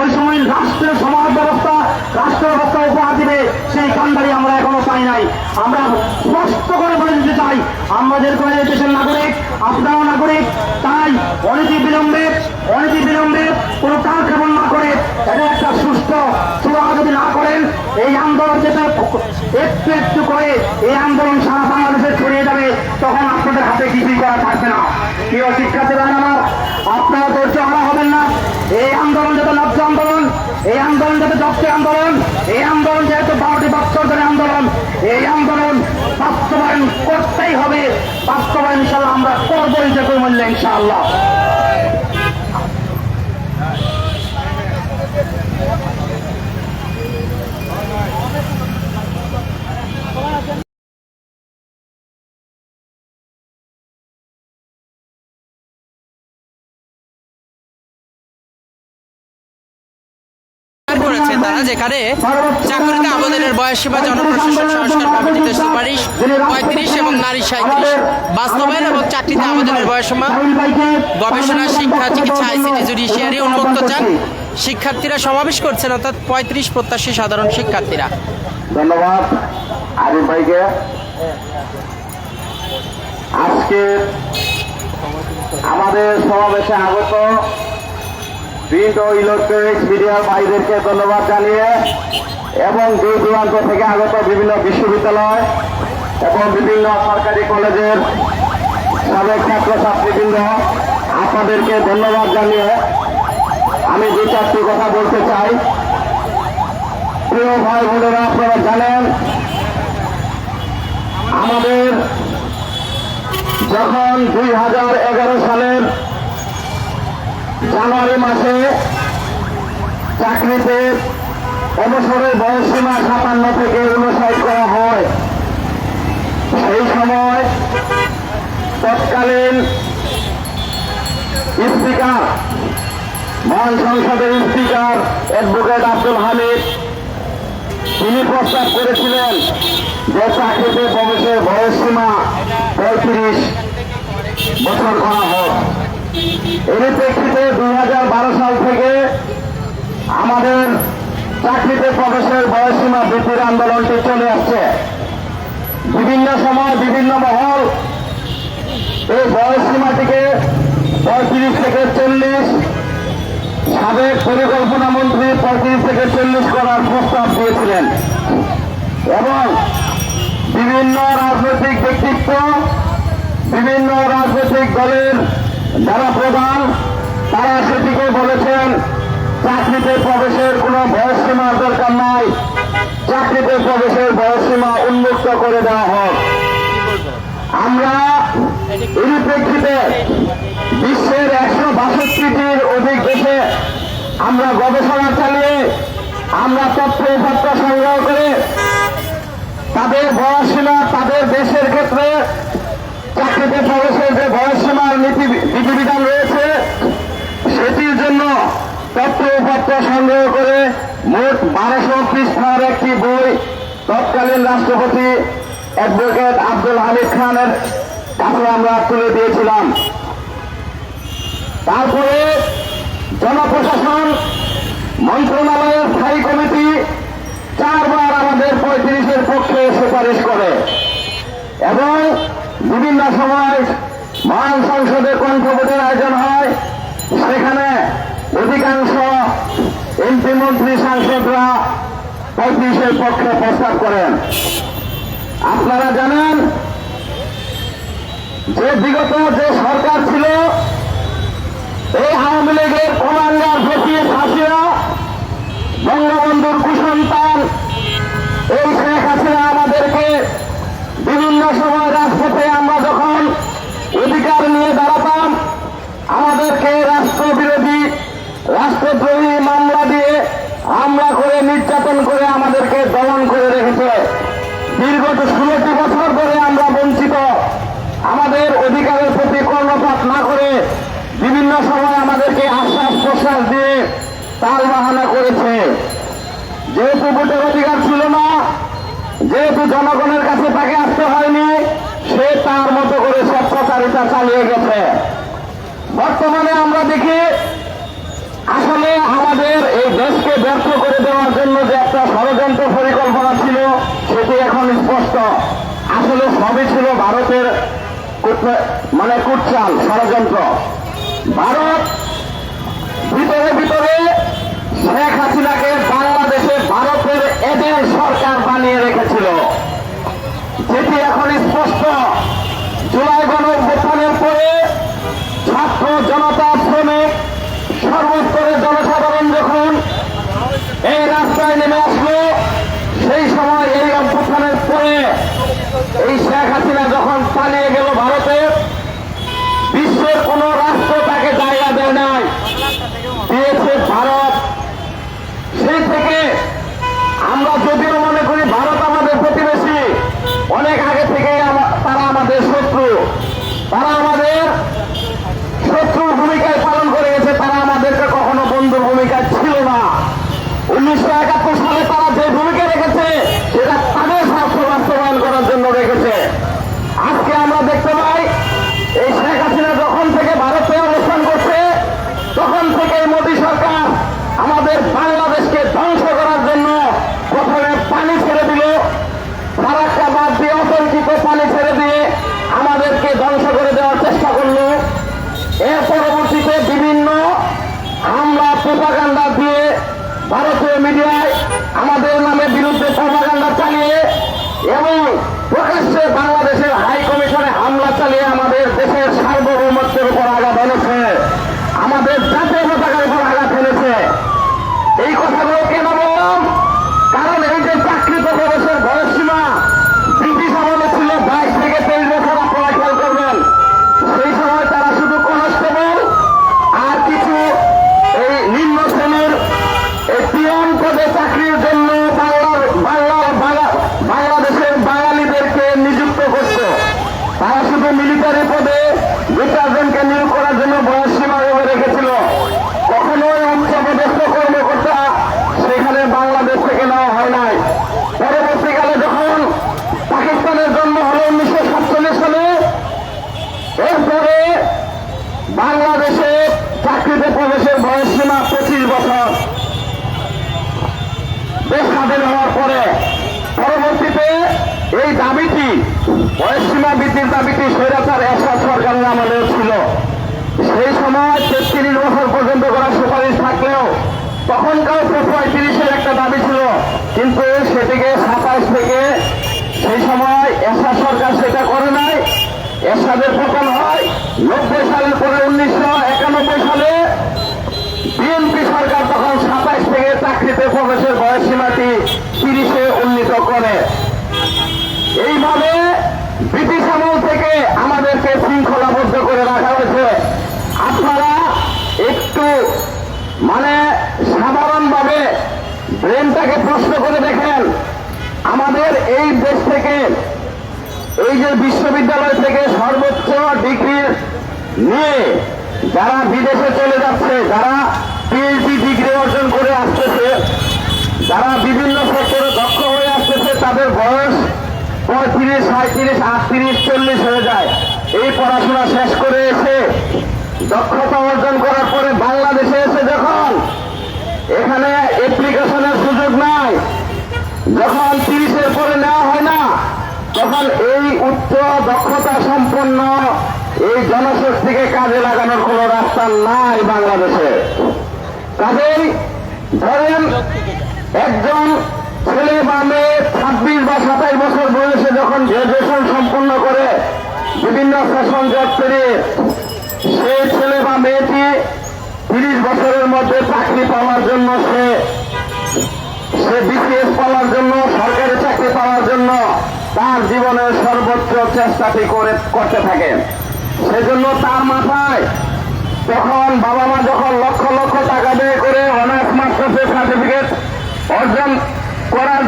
ওই সময় রাষ্ট্রের সমাজ ব্যবস্থা রাষ্ট্র ব্যবস্থা উপহার দিবে, সেই কান্ডারি আমরা এখনও পাই নাই। আমরা স্পষ্ট করে বলে দিতে চাই, আমাদের করে দেশের নাগরিক, আপনারাও নাগরিক, তাই অনীতি বিলম্বে অনীতি বিলম্বে কোনো কালক্ষেপণ না করে, এটা একটা সুস্থ সুরা যদি না করেন, এই আন্দোলন যেটা একটু একটু করে এই আন্দোলন সারা বাংলাদেশে ছড়িয়ে যাবে, তখন আপনাদের হাতে কিছুই করা থাকবে না। প্রিয় শিক্ষার্থীরা আমার, আপনারা ধৈর্য হারা হবেন না। এই আন্দোলন যাতে লক্ষ্য আন্দোলন, এই আন্দোলন যাতে দক্ষিণ আন্দোলন, এই আন্দোলন যেহেতু বারোটি বছর ধরে আন্দোলন, এই আন্দোলন বাস্তবায়ন করতেই হবে। বাস্তবায়ন ইনশাল্লাহ আমরা করবই যে কোনো মূল্যে ইনশাআল্লাহ। তারা যেখানে চাকরিতে আবেদনের বয়স সীমা জনপ্রশাসন সংস্কার কমিটিতে সুপারিশ পঁয়ত্রিশ এবং নারী সাঁত্রিশ বাস্তবায়ন এবং চাকরিতে আবেদনের বয়স সীমা গবেষণা, শিক্ষা, চিকিৎসা আইসিটি জুডিশিয়ারি উন্মুক্ত চান। শিক্ষার্থীরা সমাবেশ করছেন, অর্থাৎ পঁয়ত্রিশ প্রত্যাশী সাধারণ শিক্ষার্থীরা। ধন্যবাদ আরিফ ভাইকে। আজকে আমাদের সমাবেশে আগত প্রিন্ট ও ইলেকট্রনিক্স মিডিয়ার ভাইদেরকে ধন্যবাদ জানিয়ে এবং দূর দূরান্ত থেকে আগত বিভিন্ন বিশ্ববিদ্যালয় এবং বিভিন্ন সরকারি কলেজের সাবেক ছাত্রছাত্রীবৃন্দ, আপনাদেরকে ধন্যবাদ জানিয়ে আমি দু চারটি কথা বলতে চাই। প্রিয় ভাই বোনেরা, আপনারা জানেন, আমাদের যখন দুই হাজার এগারো সালের জানুয়ারি মাসে চাকরিতে অবসরের বয়সসীমা সাতান্ন থেকে উনষাট করা হয়। সেই সময় তৎকালীন স্পিকার, মহান সংসদের স্পিকার অ্যাডভোকেট আব্দুল হামিদ, তিনি প্রস্তাব করেছিলেন যে চাকরিতে প্রবেশের বয়স সীমা পঁয়ত্রিশ বছর করা হোক এর প্রেক্ষিতে দুই সাল থেকে আমাদের চাকরিতে প্রবেশের বয়স সীমা বৃদ্ধির আন্দোলনটি চলে আসছে। বিভিন্ন সময় বিভিন্ন মহল এই বয়স সীমাটিকে পঁয়ত্রিশ থেকে চল্লিশ সাবেক পরিকল্পনা মন্ত্রী পঁয়ত্রিশ থেকে চল্লিশ করার প্রস্তাব দিয়েছিলেন। এবং বিভিন্ন রাজনৈতিক ব্যক্তিত্ব, বিভিন্ন রাজনৈতিক দলের যারা প্রধান, তারা সেটিকে বলেছেন, চাকরিতে প্রবেশের কোনো বয়সসীমার দরকার নাই। চাকরিতে প্রবেশের বয়সসীমা উন্মুক্ত করে দেওয়া হোক। আমরা এর প্রেক্ষিতে বিশ্বের একশো বাষট্টিটির অধিক দেশে আমরা গবেষণা চালিয়ে আমরা তথ্য উপাত্র সংগ্রহ করে তাদের বয়সসীমা তাদের দেশের ক্ষেত্রে চাকরিতে প্রবেশের যে বয়সসীমার নীতি বিধিবিধান রয়েছে, সেটির জন্য তথ্য উপাত্র সংগ্রহ করে মোট বারোশো পৃষ্ঠার একটি বই তৎকালীন রাষ্ট্রপতি অ্যাডভোকেট আব্দুল হামিদ খানের কাছে আমরা তুলে দিয়েছিলাম। তারপরে জনপ্রশাসন, মন্ত্রণালয়ের স্থায়ী কমিটি চারবার আমাদের পঁয়ত্রিশের পক্ষে সুপারিশ করে এবং বিভিন্ন সময় মহান সংসদে কণ্ঠভোটের আয়োজন হয়। সেখানে অধিকাংশ এমপি মন্ত্রী সাংসদরা পঁয়ত্রিশের পক্ষে প্রস্তাব করেন। আপনারা জানেন যে বিগত যে সরকার ছিল, এই আওয়ামী লীগের কমান্ডার ফকির হাসিনা, বঙ্গবন্ধুর কুসন্তান, এই বিভিন্ন সময় রাজপথে আমরা যখন অধিকার নিয়ে দাঁড়াতাম, আমাদেরকে রাষ্ট্রবিরোধী, রাষ্ট্রদ্রোহী মামলা দিয়ে হামলা করে, নির্যাতন করে আমাদেরকে দমন করে রেখেছে। দীর্ঘত ষোলোটি বছর ধরে আমরা বঞ্চিত। আমাদের অধিকারের প্রতি কর্ণপাত না করে বিভিন্ন সময় আমাদেরকে আশ্বাস প্রশ্বাস দিয়ে তাল বাহানা করেছে। যেহেতু ভোটের অধিকার ছিল না, যেহেতু জনগণের কাছে তাকে আসতে হয়নি সে তার মতো করে স্বচ্ছচারিতা চালিয়ে গেছে। বর্তমানে আমরা দেখি, আসলে আমাদের এই দেশকে ব্যর্থ করে দেওয়ার জন্য যে একটা ষড়যন্ত্র পরিকল্পনা ছিল, সেটি এখন স্পষ্ট। আসলে সবই ছিল ভারতের মানে কুটচাল, ষড়যন্ত্র। ভারত ভিতরে ভিতরে শেখ হাসিনাকে বাংলাদেশে ভারতের এজেন্ট সরকার বানিয়ে রেখেছিল। যেটি এখন স্পষ্ট। জুলাই গণ অভ্যুত্থানের পরে ছাত্র জনতা শ্রমিক সর্বস্তরের জনসাধারণ যখন এই রাস্তায় নেমে আসলো সেই সময় এই অভ্যুত্থানের পরে এই শেখ হাসিনা যখন পালিয়ে গেল ভারতে বিশ্বের কোন রাষ্ট্র তাকে জায়গা দেয় নাই দিয়েছে ভারত সেই থেকে আমরা যদিও মনে করি ভারত আমাদের প্রতিবেশী অনেক আগে থেকে তারা আমাদের শত্রু তারা আমাদের শত্রুর ভূমিকায় পালন করে গেছে তারা আমাদেরকে কখনো বন্ধুর ভূমিকায় ছিল না উনিশশো একাত্তর সালে তারা যে ভূমিকা রেখেছে সেটা তাদের স্বার্থ বাস্তবায়ন করার জন্য রেখেছে আজকে আমরা দেখতে পাই এই শেখ হাসিনা যখন থেকে ভারতে অবস্থান করছে তখন থেকে এই মোদী সরকার আমাদের বাংলাদেশকে ধ্বংস করার জন্য প্রথমে পানি ছেড়ে দিল ফারাক্কা বাদ দিয়ে অতর্কিত পানি ছেড়ে দিয়ে আমাদেরকে ধ্বংস করে দেওয়ার চেষ্টা করল এর পরবর্তীতে বিভিন্ন হামলা দিয়ে ভারতীয় মিডিয়ায় আমাদের নামে বিরুদ্ধে প্রোপাগান্ডা চালিয়ে এবং প্রকাশ্যে বাংলাদেশের হাই কমিশনে হামলা চালিয়ে আমাদের দেশের সার্বভৌমত্বের উপর আঘাত এনেছে আমাদের জাতীয় পতাকার উপর আঘাত এনেছে এই কথাগুলো কেন বললাম কারণ এই যে চাকরিতে প্রবেশের বয়স সীমা ব্রিটিশ আমলে ছিল বাইশ থেকে তেইশ বছর আপনারা খেয়াল করবেন সেই সময় তারা শুধু কনস্টেবল আর কিছু এই নিম্ন শ্রেণির এই পিয়ন পদে চাকরির জন্য বাংলার বাংলার বাংলা- বাংলাদেশের বাঙালিদেরকে নিযুক্ত করত তারা শুধু মিলিটারি পদে দু চারজনকে নিয়োগ করার জন্য বয়স সীমা ভেবে রেখেছিল কখনোই উচ্চপদস্থ কর্মকর্তা সেখানে বাংলাদেশ থেকে নেওয়া হয় নাই পরবর্তীকালে যখন পাকিস্তানের জন্ম হলো উনিশশো সাতচল্লিশ সালে এরপরে বাংলাদেশে চাকরিতে প্রবেশের বয়স সীমা পঁচিশ বছর দেশ স্বাধীন হওয়ার পরে পরবর্তীতে এই দাবিটি বয়স সীমা বৃদ্ধির দাবিটি স্বৈরাচার এরশাদ সরকারের আমলেও ছিল। সেই সময় তেত্রিশ বছর পর্যন্ত করার সুপারিশ থাকলেও তখনকার পঁয়ত্রিশের একটা দাবি ছিল, কিন্তু সেটিকে সাতাশ থেকে সেই সময় এরশাদ সরকার সেটা করে নাই। এরশাদের পতন হয় নব্বই সালের পরে উনিশশো একানব্বই সালে বিএনপি সরকার তখন সাতাইশ থেকে চাকরিতে প্রবেশের বয়স সীমাটি তিরিশে উন্নীত করে এইভাবে ব্রিটিশ আমল থেকে আমাদেরকে শৃঙ্খলাবদ্ধ করে রাখা হয়েছে। আপনারা একটু মানে সাধারণভাবে ব্রেনটাকে প্রশ্ন করে দেখেন। আমাদের এই দেশ থেকে, এই যে বিশ্ববিদ্যালয় থেকে সর্বোচ্চ ডিগ্রি নিয়ে যারা বিদেশে চলে যাচ্ছে, যারা পিএইচডি ডিগ্রি অর্জন করে আসতেছে, যারা বিভিন্ন সেক্টরে দক্ষ হয়ে আসতেছে, তাদের বয়স পঁয়ত্রিশ সাঁত্রিশ আটত্রিশ, চল্লিশ হয়ে যায়। এই পড়াশোনা শেষ করে এসে দক্ষতা অর্জন করার পরে বাংলাদেশে এসে যখন এখানে অ্যাপ্লিকেশনের সুযোগ নাই, যখন তিরিশের পরে নেওয়া হয় না, তখন এই উচ্চ দক্ষতা সম্পন্ন এই জনশক্তিকে কাজে লাগানোর কোন রাস্তা নাই বাংলাদেশে। কাজেই ধরেন একজন ছেলে বা মেয়ে ছাব্বিশ বা সাতাইশ বছর বয়সে যখন কাছে সংযোগ পেরে সেই ছেলে বা মেয়েটি তিরিশ বছরের মধ্যে চাকরি পাওয়ার জন্য সে সে বিসিএস পাওয়ার জন্য, সরকারি চাকরি পাওয়ার জন্য তার জীবনের সর্বোচ্চ চেষ্টাটি করে, করতে থাকে। সেজন্য তার মাথায় তখন বাবা মা যখন লক্ষ লক্ষ টাকা ব্যয় করে অনার্স মাস্টার্সের সার্টিফিকেট অর্জন করার